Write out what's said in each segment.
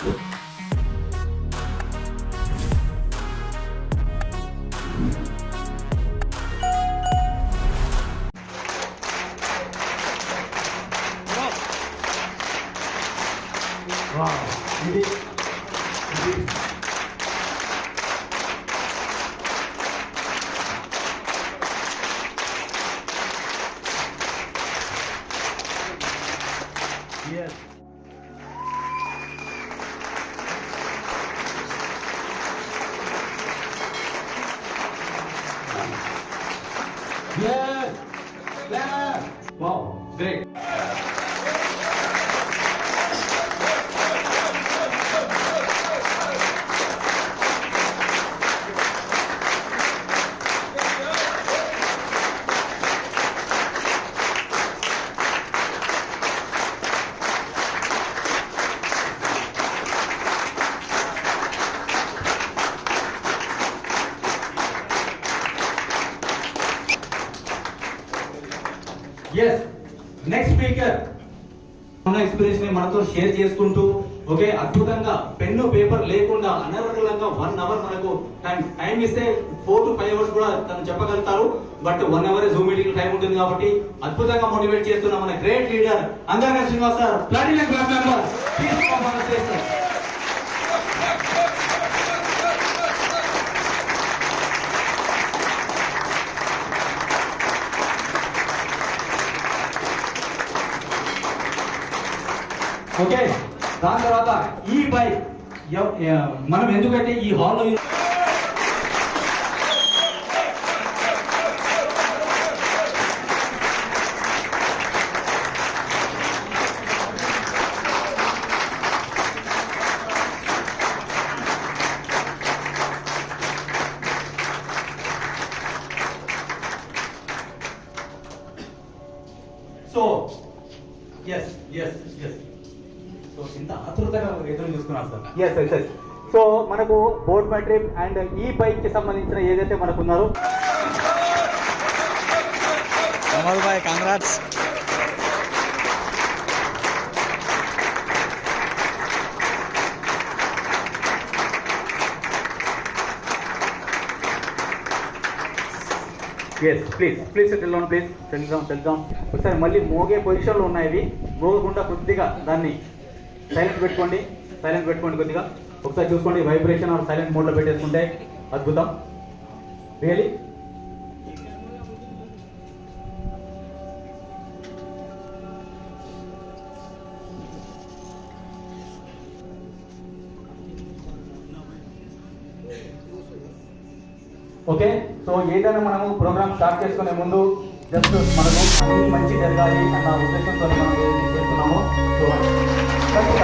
ఇది yes next speaker ఉన్న ఎక్స్పీరియన్స్ని మనతో షేర్ చేసుకుంటూ ఓకే అద్భుతంగా పెన్ను పేపర్ లేకుండా అనర్గళంగా వన్ అవర్ మనకు టైం టైం ఇస్తే ఫోర్ టు ఫైవ్ అవర్స్ కూడా తను చెప్పగలుగుతారు. But one hour zoom meeting time ఉంటుంది కాబట్టి అద్భుతంగా మోటివేట్ చేస్తున్న మన great leader Angaraka Srinivas sir. Platinum club member please performance చేస్తారు ఓకే దాని తర్వాత ఈ బైక్ మనం ఎందుకంటే ఈ హాల్లో so yes yes yes so ఆతృతగా ఎదురు చూస్తున్నారు సార్. ఎస్ ఎస్ ఎస్ సో మనకు బోట్ మెట్రిక్ అండ్ ఈ బైక్కి సంబంధించిన ఏదైతే మనకు ఉన్నారో Kamal bhai congrats yes please please settle down please settle down settle down ఒకసారి మళ్ళీ మోగే పొజిషన్లో ఉన్నాయి మోగకుండా కొద్దిగా దాన్ని సైలెంట్ పెట్టుకోండి. సైలెంట్ పెట్టుకోండి కొద్దిగా. ఒకసారి చూసుకోండి. వైబ్రేషన్ ఆర్ సైలెంట్ మోడ్లో పెట్టేసుకుంటే అద్భుతం. రియలీ ఓకే సో ఏదైనా మనము ప్రోగ్రామ్ స్టార్ట్ చేసుకునే ముందు జస్ట్ మనకు మంచి జరగాలి అన్న ఉద్దేశంతో మనం చేస్తున్నాము సో Thank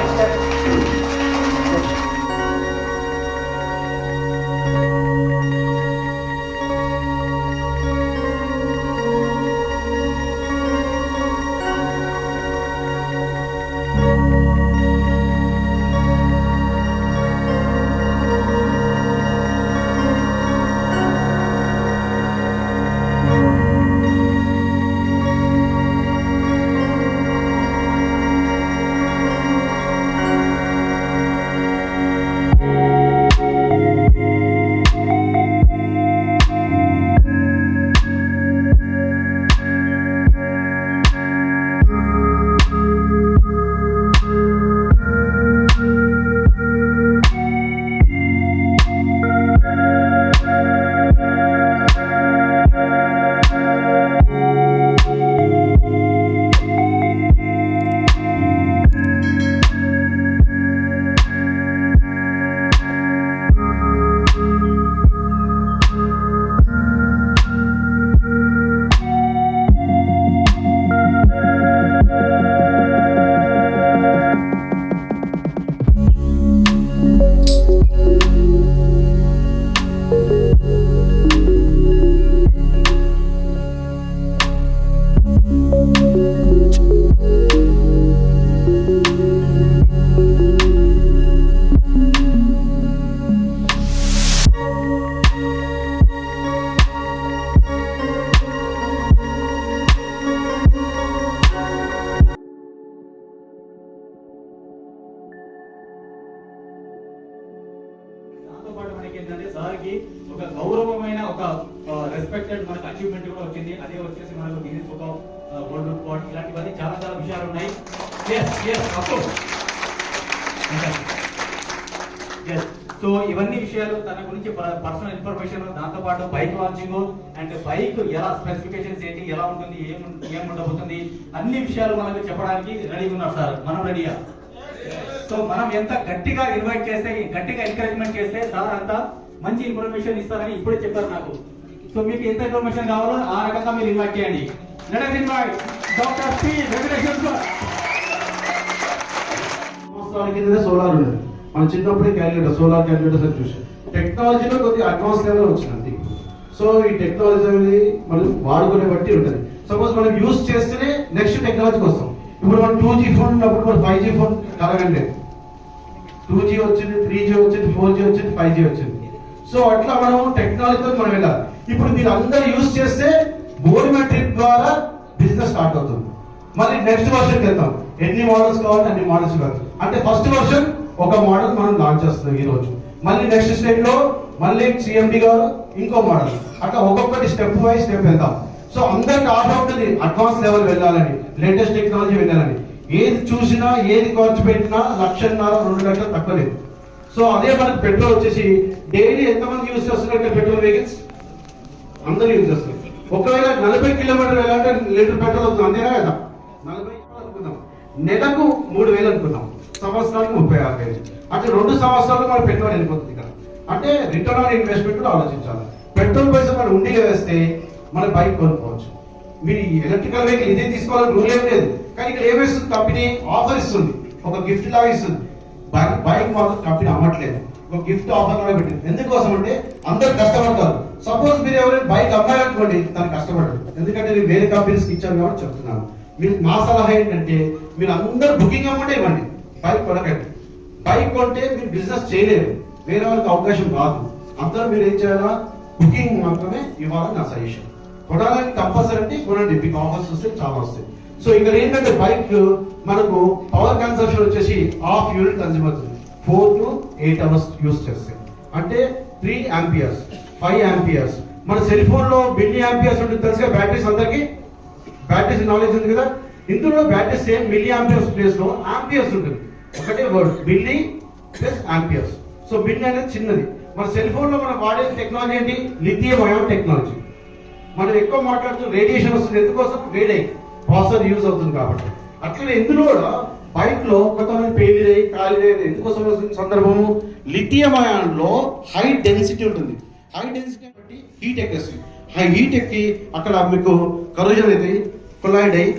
you. ఒక గౌరవమైన ఒక రెస్పెక్టెడ్ మనకు అచీవ్మెంట్ కూడా వచ్చింది. అదే వచ్చేసి మనకు గిన్నెస్ ఆఫ్ వరల్డ్ రికార్డ్ ఇలాంటివన్నీ చాలా చాలా విషయాలు ఉన్నాయి. సో ఇవన్నీ విషయాలు తన గురించి పర్సనల్ ఇన్ఫర్మేషన్ దాంతో పాటు బైక్ లాంచింగ్ అండ్ బైక్ ఎలా స్పెసిఫికేషన్స్ ఏంటి ఎలా ఉంటుంది ఏం ఏం ఉండబోతుంది అన్ని విషయాలు మనకు చెప్పడానికి రెడీగా ఉన్నారు సార్. మనం రెడీయా సో మనం ఎంత గట్టిగా ఇన్వైట్ చేస్తే గట్టిగా ఎంకరేజ్మెంట్ చేస్తే సార్ అంతా మంచి ఇన్ఫర్మేషన్ ఇస్తారని ఇప్పుడే చెప్పారు నాకు. సో మీకు ఎంత ఇన్ఫర్మేషన్ కావాలో ఆ రకంగా మీరు ఇన్వైట్ చేయండి. Let invite doctor P. సంవత్సరాల సోలార్ ఉండేది. మన చిన్నప్పుడే క్యాలిక్యులేటర్ సోలార్ క్యాలిక్యులేటర్స్ అని చూసాం టెక్నాలజీలో కొద్దిగా అడ్వాన్స్ లెవెల్ వచ్చినది సో ఈ టెక్నాలజీ అనేది మనం వాడుకునే బట్టి ఉంటుంది. సపోజ్ మనం యూస్ చేస్తేనే నెక్స్ట్ టెక్నాలజీకి వస్తాం. ఇప్పుడు మనం టూ జీ ఫోన్ ఉన్నప్పుడు మనం ఫైవ్ జీ ఫోన్ కలగండి టూ జీ వచ్చింది త్రీ జీ వచ్చింది ఫోర్ జీ వచ్చింది ఫైవ్ జీ వచ్చింది. సో అట్లా మనం టెక్నాలజీతో మనం వెళ్ళాలి. ఇప్పుడు మీరు అందరూ యూజ్ చేస్తే బోర్మెట్రిక్ ద్వారా బిజినెస్ స్టార్ట్ అవుతుంది. మళ్ళీ నెక్స్ట్ వర్షన్ వెళ్తాం. ఎన్ని మోడల్స్ కావాలి అన్ని మోడల్స్ కావాలి. అంటే ఫస్ట్ వర్షన్ ఒక మోడల్ మనం లాంచ్ చేస్తున్నాం ఈ రోజు మళ్ళీ నెక్స్ట్ స్టెప్లో మళ్ళీ సిఎండి గారు ఇంకో మోడల్ అట్లా ఒక్కొక్కటి స్టెప్ బై స్టెప్ వెళ్తాం. సో అందరికి ఆశ ఉంటుంది అడ్వాన్స్ లెవెల్ వెళ్ళాలని లేటెస్ట్ టెక్నాలజీ వెళ్ళాలని. ఏది చూసినా ఏది ఖర్చు పెట్టినా లక్షన్నర రెండు లక్షలు తక్కువ లేదు సో అదే మనకి పెట్రోల్ వచ్చేసి డైలీ ఎంతమంది యూజ్ చేస్తున్నారు పెట్రోల్ వెహికల్స్? అందరూ యూజ్ చేస్తారు ఒకవేళ నలభై కిలోమీటర్ వెళ్ళాలంటే లీటర్ పెట్రోల్ అవుతుంది అంతేనా కదా? నలభై అనుకుందాం. నెలకు మూడు వేలు అనుకుందాం. సంవత్సరానికి ముప్పై ఆరు వేలు. అంటే రెండు సంవత్సరాలు మన పెట్రోల్ వెళ్ళిపోతుంది ఇక్కడ. అంటే రిటర్న్ ఆన్ ఇన్వెస్ట్మెంట్ కూడా ఆలోచించాలి. పెట్రోల్ పైసలు మనం ఉండి వేస్తే మన బైక్ కొనుక్కోవచ్చు. మీరు ఎలక్ట్రికల్ వెహికల్ ఇదే తీసుకోవాలని రూల్ ఏం లేదు. కానీ ఇక్కడ ఏమేస్తుంది కంపెనీ ఆఫర్ ఇస్తుంది. ఒక గిఫ్ట్ లాగా ఇస్తుంది. బైక్ బైక్ మాత్రం కంపెనీ అమ్మట్లేదు. ఒక గిఫ్ట్ ఆఫర్ కూడా పెట్టింది. ఎందుకోసం అంటే అందరు కష్టపడతారు. సపోజ్ మీరు ఎవరైనా బైక్ అమ్మారనుకోండి తను కష్టపడరు ఎందుకంటే నేను వేరే కంపెనీస్కి ఇచ్చాను కాబట్టి చెప్తున్నాను. మీరు మా సలహా ఏంటంటే మీరు అందరు బుకింగ్ అమ్మంటే ఇవ్వండి. బైక్ కొనకండి. బైక్ కొంటే మీరు బిజినెస్ చేయలేరు. వేరే వాళ్ళకి అవకాశం రాదు. అందరూ మీరు ఏం చేయాలా? బుకింగ్ మాత్రమే ఇవ్వాలని నా సజెషన్ కొనాలని కంపల్సరీ అంటే కొనండి. మీకు ఆఫర్స్ వస్తే చాలా వస్తాయి. సో ఇక్కడ ఏంటంటే బైక్ మనకు పవర్ కన్సంప్షన్ వచ్చేసి హాఫ్ యూనిట్ కన్సూమ్ అవుతుంది. Four to eight hours use చేస్తే. అంటే త్రీ యాంపియర్స్ ఫైవ్ యాంపియర్స్ మన సెల్ ఫోన్లో మిల్లీ యాంపియర్స్ ఉంటుంది తెలుసుగా బ్యాటరీస్ అందరికి? బ్యాటరీస్ నాలెడ్జ్ ఉంది కదా? ఇందులో బ్యాటరీ సేమ్ మిల్లీ ఆంపియర్స్ ప్లేస్లో ఆంపియర్స్ ఉంటుంది. ఒకటే word milli plus amperes so milli అనేది చిన్నది. మన సెల్ ఫోన్లో మనం వాడే టెక్నాలజీ ఏంటి? లిథియం అయాన్ టెక్నాలజీ మనం ఎక్కువ మాట్లాడుతూ రేడియేషన్ వస్తుంది. ఎందుకోసం? వేడై ప్రాసెసర్ యూజ్ అవుతుంది కాబట్టి. అట్లనే ఇందులో కూడా బైక్లో కొంతమంది పెయిన్ అయ్యి ఎందుకోసం వస్తుంది సందర్భము? లిథియం అయాన్లో హై డెన్సిటీ ఉంటుంది. హై డెన్సిటీ బట్టి హీట్ ఎక్కేస్తుంది హై హీట్ ఎక్కి అక్కడ మీకు కరోజన్ అయితే కొలైడ్ అయ్యి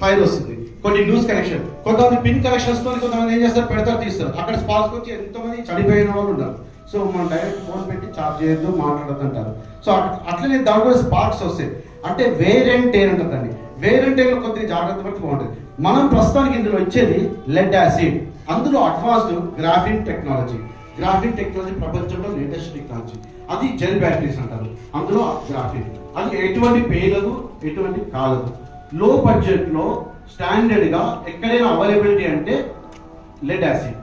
ఫైర్ వస్తుంది. కొన్ని లూజ్ కనెక్షన్ కొంతమంది పిన్ కనెక్షన్స్తో కొంతమంది ఏం చేస్తారు? పెడతారు తీస్తారు. అక్కడ స్పార్క్స్ వచ్చి ఎంతమంది చనిపోయిన వాళ్ళు ఉన్నారు సో మనం డైరెక్ట్ ఫోన్ పెట్టి చార్జ్ చేయొద్దు మాట్లాడద్దు అంటారు. సో అట్- అట్లనే కూడా స్పార్క్స్ వస్తాయి. అంటే వేరెంట్ అంటారు దాన్ని. వేరెంట్ టైంలో కొద్దిగా జాగ్రత్త పడితే బాగుంటుంది. మనం ప్రస్తుతానికి ఇందులో వచ్చేది లెడ్ యాసిడ్ అందులో advanced graphene technology graphene technology ప్రపంచంలో లేటెస్ట్ టెక్నాలజీ అది జెల్ బ్యాటరీస్ అంటారు. అందులో గ్రాఫిన్ అది ఎటువంటి పేలదు ఎటువంటి కాలదు. లో బడ్జెట్లో స్టాండర్డ్గా ఎక్కడైనా అవైలబిలిటీ అంటే లెడ్ యాసిడ్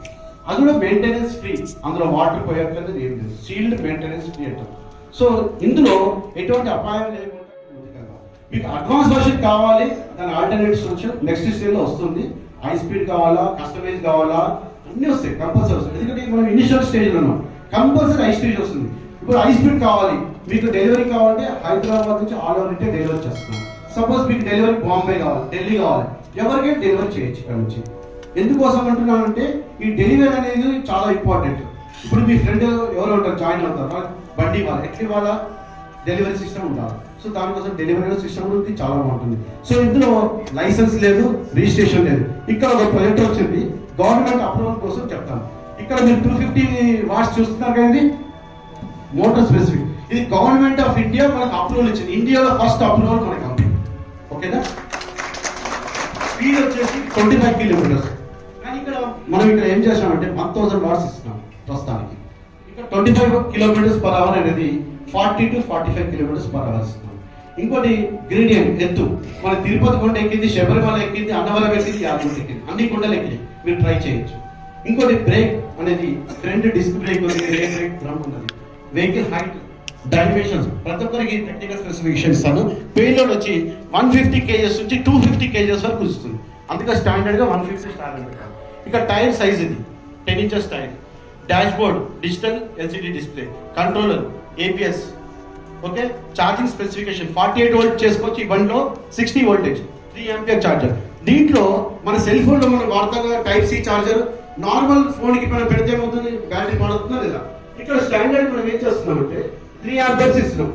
అది కూడా మెయింటెనెన్స్ ఫ్రీ అందులో వాటర్ పోయట్లేదు ఏం లేదు. సీల్డ్ మెయింటెనెన్స్ ఫ్రీ అంటారు. సో ఇందులో ఎటువంటి అపాయం లేదు. మీకు అడ్వాన్స్ వర్షన్ కావాలి దాని ఆల్టర్నేటివ్స్ వచ్చి నెక్స్ట్ స్టేజ్లో వస్తుంది. హై స్పీడ్ కావాలా కస్టమైజ్ కావాలా అన్ని వస్తాయి కంపల్సరీ వస్తాయి. ఎందుకంటే మనం ఇనిషియల్ స్టేజ్లో ఉన్నాం. కంపల్సరీ హై స్పీడ్ వస్తుంది. ఇప్పుడు హై స్పీడ్ కావాలి. మీకు డెలివరీ కావాలంటే హైదరాబాద్ నుంచి ఆల్ ఓవర్ ఇంటే డెలివరీ చేస్తున్నాం. సపోజ్ మీకు డెలివరీ బాంబే కావాలి ఢిల్లీ కావాలి. ఎవరికైనా డెలివరీ చేయొచ్చు ఇక్కడ నుంచి. ఎందుకోసం అంటున్నానంటే ఈ డెలివరీ అనేది చాలా ఇంపార్టెంట్ ఇప్పుడు మీ ఫ్రెండ్ ఎవరు ఉంటారు జాయిన్ అవుతారు. బండి ఇవ్వాలి ఎట్లా ఇవ్వాలా? డెలివరీ సిస్టమ్ ఉండాలి సో దానికోసం డెలివరీ సిస్టమ్ ఉంది చాలా బాగుంటుంది. సో ఇందులో లైసెన్స్ లేదు రిజిస్ట్రేషన్ లేదు. ఇక్కడ ఒక ప్రాజెక్ట్ వచ్చింది. గవర్నమెంట్ అప్రూవల్ కోసం చెప్తాను. ఇక్కడ మీరు టూ ఫిఫ్టీ వాట్స్ చూస్తున్నారు కదా ఇది? మోటార్ స్పెసిఫిక్ ఇది గవర్నమెంట్ ఆఫ్ ఇండియా మనకు అప్రూవల్ ఇచ్చింది. ఇండియాలో ఫస్ట్ అప్రూవల్ మన కంపెనీ ఓకేనా? స్పీడ్ వచ్చేసి ట్వంటీ ఫైవ్ కిలోమీటర్స్ కానీ ఇక్కడ మనం ఇక్కడ ఏం చేసామంటే వన్ థౌసండ్ వాట్స్ ఇస్తున్నాం ప్రస్తుతానికి. ఇక్కడ twenty five kilometres per hour అనేది forty to forty five kilometres per hours ఇంకోటి గ్రీడియంట్ ఎత్తు. మన తిరుపతి కొండ ఎక్కింది శబరిమల ఎక్కింది అన్నవరం ఎక్కింది యాదగిరి ఎక్కింది. అన్ని కొండలు ఎక్కింది మీరు ట్రై చేయొచ్చు. ఇంకోటి బ్రేక్ అనేది ఫ్రంట్ డిస్క్ బ్రేక్ ఉంది బ్రేక్ డ్రమ్ ఉన్నది. Vehicle height dimensions. ప్రతి ఒక్కరికి టెక్నికల్ స్పెసిఫికేషన్ ఇస్తాను. పేలోడ్ వచ్చి వన్ ఫిఫ్టీ కేజెస్ నుంచి టూ ఫిఫ్టీ కేజెస్ వరకు వస్తుంది. అందుకే స్టాండర్డ్గా వన్ ఫిఫ్టీ స్టాండర్డ్ ఇక టైర్ సైజ్ ఇది. Ten inches tyre. Dashboard digital LCD display controller. APS okay charging specification forty eight volt చేసుకోవచ్చు ఈ బండిలో sixty voltage three ampere charger దీంట్లో మన సెల్ ఫోన్లో మనం వాడతాం కదా టైప్ సి ఛార్జర్ నార్మల్ ఫోన్కి మనం పెడితే ఏమవుతుంది? బ్యాటరీ పడుతుందా లేదా? ఇక్కడ స్టాండర్డ్ మనం ఏం చేస్తున్నామంటే త్రీ ఆంపియర్స్ ఇస్తున్నాం.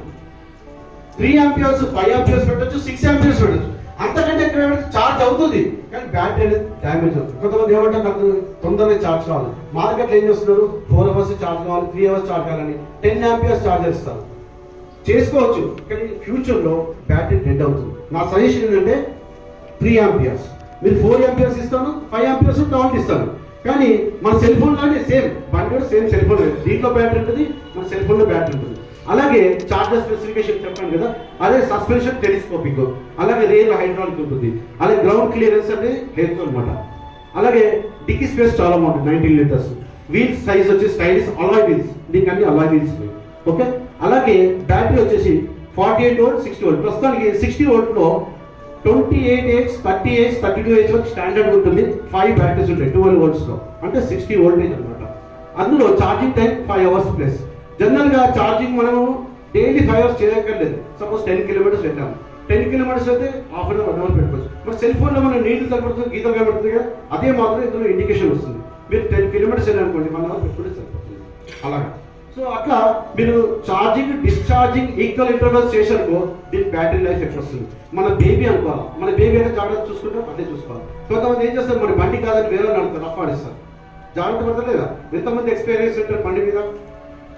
త్రీ ఆంపియర్స్ ఫైవ్ ఆంపియర్స్ పెట్టచ్చు సిక్స్ ఆంపియర్స్ పెట్టచ్చు. అంతకంటే ఇక్కడ చార్జ్ అవుతుంది. కానీ బ్యాటరీ అనేది డ్యామేజ్ అవుతుంది. కొంతమంది ఏమంటారు? నాకు తొందరగా చార్జ్ కావాలి. మార్కెట్లో ఏం చేస్తున్నారు? ఫోర్ అవర్స్ చార్జ్ కావాలి త్రీ అవర్స్ చార్జ్ కావాలని టెన్ యాంపియర్స్ చార్జర్ చేస్తారు. చేసుకోవచ్చు కానీ ఫ్యూచర్లో బ్యాటరీ డెడ్ అవుతుంది. నా సజెషన్ ఏంటంటే త్రీ యాంపియర్స్. మీరు ఫోర్ యాంపియర్స్ ఇస్తాను ఫైవ్ ఆంపియర్స్ డౌన్ ఇస్తాను. కానీ మన సెల్ ఫోన్ లాంటి సేమ్ బండి కూడా సేమ్ సెల్ ఫోన్ దీంట్లో బ్యాటరీ ఉంటుంది మన సెల్ ఫోన్లో బ్యాటరీ ఉంటుంది. అలాగే చార్జర్ స్పెసిఫికేషన్ చెప్పాను కదా అదే సస్పెన్షన్ టెలిస్కోపిక్ అలాగే రేర్ హైడ్రాలిక్ ఉంటుంది. అలాగే గ్రౌండ్ క్లియరెన్స్ అనేది లేదు అనమాట అలాగే డిక్కీ స్పేస్ చాలా బాగుంటుంది నైన్టీన్ లీటర్స్ వీల్స్ సైజ్ వచ్చి స్టైలిష్ అలాయ్ వీల్స్ దీనికి అన్ని అలాయ్ వీల్స్ ఓకే అలాగే బ్యాటరీ వచ్చేసి forty eight volt sixty volt ప్రస్తుతానికి sixty వోల్ట్లో twenty eight AH thirty AH thirty two AH వరకు స్టాండర్డ్ ఉంటుంది. ఫైవ్ బ్యాటరీస్ ఉంటాయి ట్వెల్వ్ వోల్ట్స్లో అంటే సిక్స్టీ వోల్టేజ్ అనమాట అందులో charging time five hours plus జనరల్గా ఛార్జింగ్ మనము డైలీ ఫైవ్ అవర్స్ చేయక్కర్లేదు. సపోజ్ టెన్ కిలోమీటర్స్ పెట్టాము. టెన్ కిలోమీటర్స్ అయితే half an hour one hour పెట్టుకోవచ్చు. మరి సెల్ ఫోన్లో మనం నీళ్ళు తగ్గుతుంది గీతలు కనబడుతుంది కదా అదే మాత్రం ఇందులో ఇండికేషన్ వస్తుంది. మీరు టెన్ కిలోమీటర్స్ వెళ్ళాలనుకోండి అనుకోండి వన్ అవర్ పెట్టుకుంటే సరిపోతుంది. అలాగా. సో అట్లా మీరు ఛార్జింగ్ డిశ్చార్జింగ్ ఈక్వల్ ఇంటర్వెల్స్ చేశారనుకో దీని బ్యాటరీ లైఫ్ ఎక్కడ వస్తుంది? మన బేబీ అనుకోవాలి? మన బేబీ అయితే జాగ్రత్త చూసుకుంటే అదే చూసుకోవాలి? కొంతమంది ఏం చేస్తారు? మరి బండి కాదని వేరే నడుతారు రఫ్ ఆడిస్తారు జాగ్రత్త పడతలేదా? ఎంతమంది ఎక్స్పీరియన్స్ ఉంటారు బండి మీద?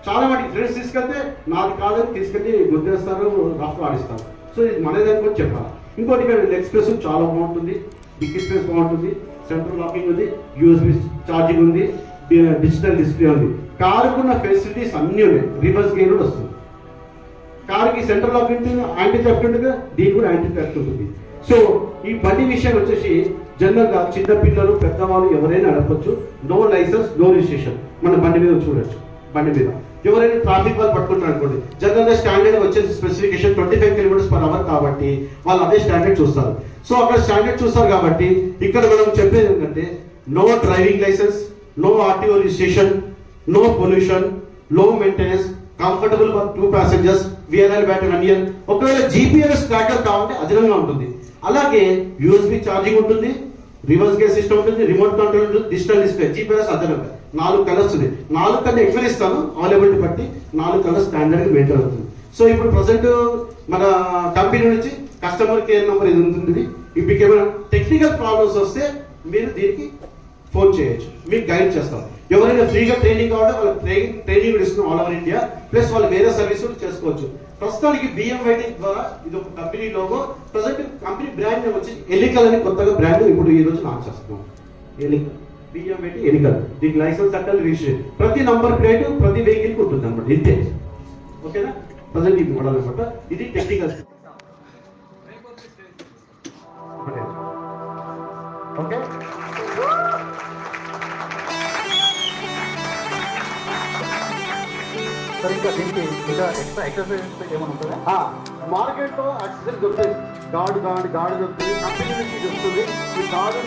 చాలా మంది ఫ్రెండ్స్ తీసుకెళ్తే నాది కాదని తీసుకెళ్ళి గుద్దేస్తారు రఫ్ ఆడిస్తారు. సో ఇది మనది కూడా చెప్పాలి. ఇంకోటి మీరు లెగ్ స్పేస్ చాలా బాగుంటుంది. డిక్కీ స్పేస్ బాగుంటుంది. సెంట్రల్ లాకింగ్ ఉంది. యూఎస్బి ఛార్జింగ్ ఉంది. డిజిటల్ డిస్ప్లే ఉంది. కారుకున్న ఫెసిలిటీస్ అన్నీ ఉన్నాయి. రివర్స్ గేర్ కూడా వస్తుంది. కారుకి సెంట్రల్ లాక్ ఉంటుంది యాంటీ థెఫ్ట్ ఉంటుంది దీనికి కూడా యాంటీ థెఫ్ట్ ఉంటుంది. సో ఈ బండి విషయం వచ్చేసి జనరల్గా చిన్నపిల్లలు చిన్న పిల్లలు పెద్దవాళ్ళు ఎవరైనా నడపచ్చు నో లైసెన్స్ నో రిజిస్ట్రేషన్. మన బండి మీద చూడొచ్చు. బండి మీద. ఎవరైనా ట్రాఫిక్ వాళ్ళు పట్టుకుంటారు అనుకోండి జనరల్గా స్టాండర్డ్ వచ్చే specification twenty five kilometres per hour కాబట్టి వాళ్ళు అదే స్టాండర్డ్ చూస్తారు. సో అక్కడ స్టాండర్డ్ చూస్తారు కాబట్టి ఇక్కడ మనం చెప్పేది ఏంటంటే no driving licence no RTO registration no పొల్యూషన్లో maintenance comfortable for two passengers విఎన్ఎల్ battery అనియన్ ఒకవేళ జీపీఎస్ ట్రాకర్ కావాలంటే అదనంగా ఉంటుంది. అలాగే యూఎస్బి ఛార్జింగ్ ఉంటుంది. రివర్స్ గేర్ సిస్టమ్ ఉంటుంది రిమోట్ కంట్రోల్ ఉంటుంది డిజిటల్ డిస్ప్లే జీపీఎస్ అదనంగా నాలుగు కలర్స్ ఉన్నాయి. నాలుగు కన్నా ఎక్కువ ఇస్తాను అవైలబిలిటీ బట్టి నాలుగు కలర్స్ స్టాండర్డ్ మెయింటైన్ అవుతుంది. సో ఇప్పుడు ప్రజెంట్ మన కంపెనీ నుంచి కస్టమర్ కేర్ నెంబర్ ఇది ఉంటుంది ఇప్పుడు ఏమైనా టెక్నికల్ ప్రాబ్లమ్స్ వస్తే మీరు దీనికి ఫోన్ చేయొచ్చు. మీకు గైడ్ చేస్తాం. ఎవరైనా ఫ్రీగా ట్రైనింగ్ కావడం వాళ్ళకి ట్రైనింగ్ ట్రైనింగ్ కూడా ఇస్తున్నాం ఆల్ ఓవర్ ఇండియా ప్లస్ వాళ్ళు వేరే సర్వీస్ కూడా చేసుకోవచ్చు. ప్రస్తుతానికి బిఎంవైడి ద్వారా ఇది ఒక company logo present company brand name వచ్చి ఎలికల్ అని కొత్తగా బ్రాండ్ ఇప్పుడు ఈ రోజు లాంచ్ చేస్తున్నాం. ఎలికల్ వైటింగ్ ఎలికల్ దీనికి లైసెన్స్ అంటే రిజిస్ట్రేషన్ ప్రతి నంబర్ ప్లేట్ ప్రతి వెహికల్కి ఉంటుంది అనమాట. ఇంతే ఓకేనా ప్రజెంట్ ఇది మోడల్ అనమాట ఇది టెక్నికల్ సార్ ఇంకా దీనికి ఇంకా ఎక్స్ట్రా ఎక్సర్సైజ్ ఏమైనా ఉంటుందా? మార్కెట్లో యాక్సెసరీ దొరుకుతుంది గార్డ్ గార్డ్ గార్డ్ దొరుకుతుంది కంపెనీ నుంచి ఇది వస్తుంది ఈ గార్డ్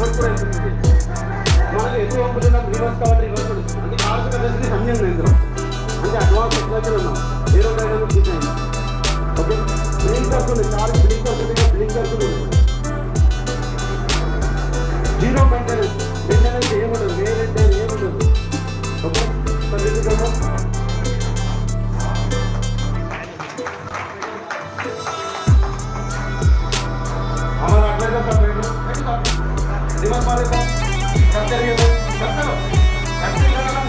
రివర్స్ కూడా వెళ్తుంది. మళ్ళీ ఎదురు పంపులు నాకు రివర్స్ కాబట్టి రివర్స్ అంటే కావాల్సిన కలిసి సమయం యంత్రం అంటే అడ్వాన్స్ టెక్నాలజీ ఉన్నాం. Aerodynamic design okay? బ్లింక్ అవుతుంది కార్ బ్లింక్ అవుతుంది బ్లింక్ అవుతుంది జీరో మెయింటెనెన్స్ మెయింటెనెన్స్ ఏముండదు వేరే ఏముండదు okay? Thank you. Dimas Malik bang. Kapten ya bang. Kapten. Kapten ya bang.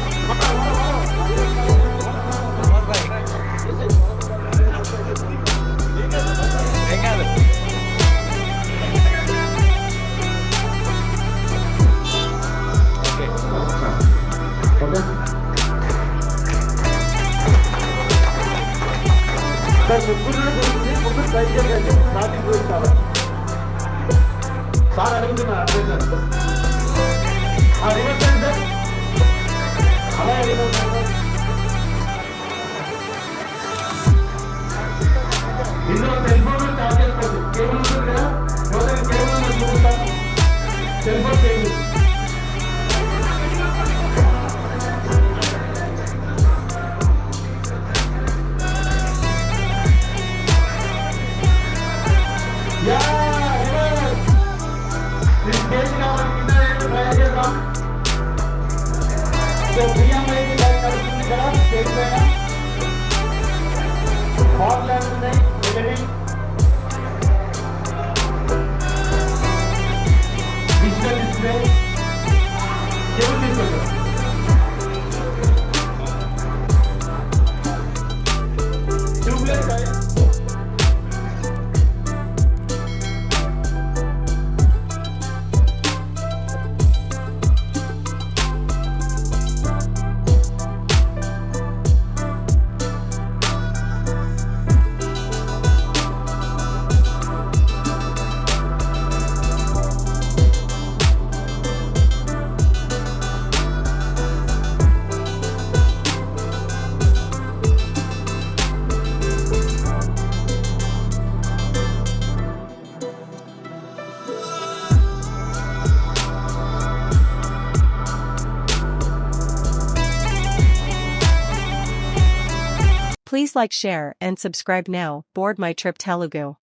Sir అలాగే స్టేజ్ పైన Please like share and subscribe now. Board my trip Telugu.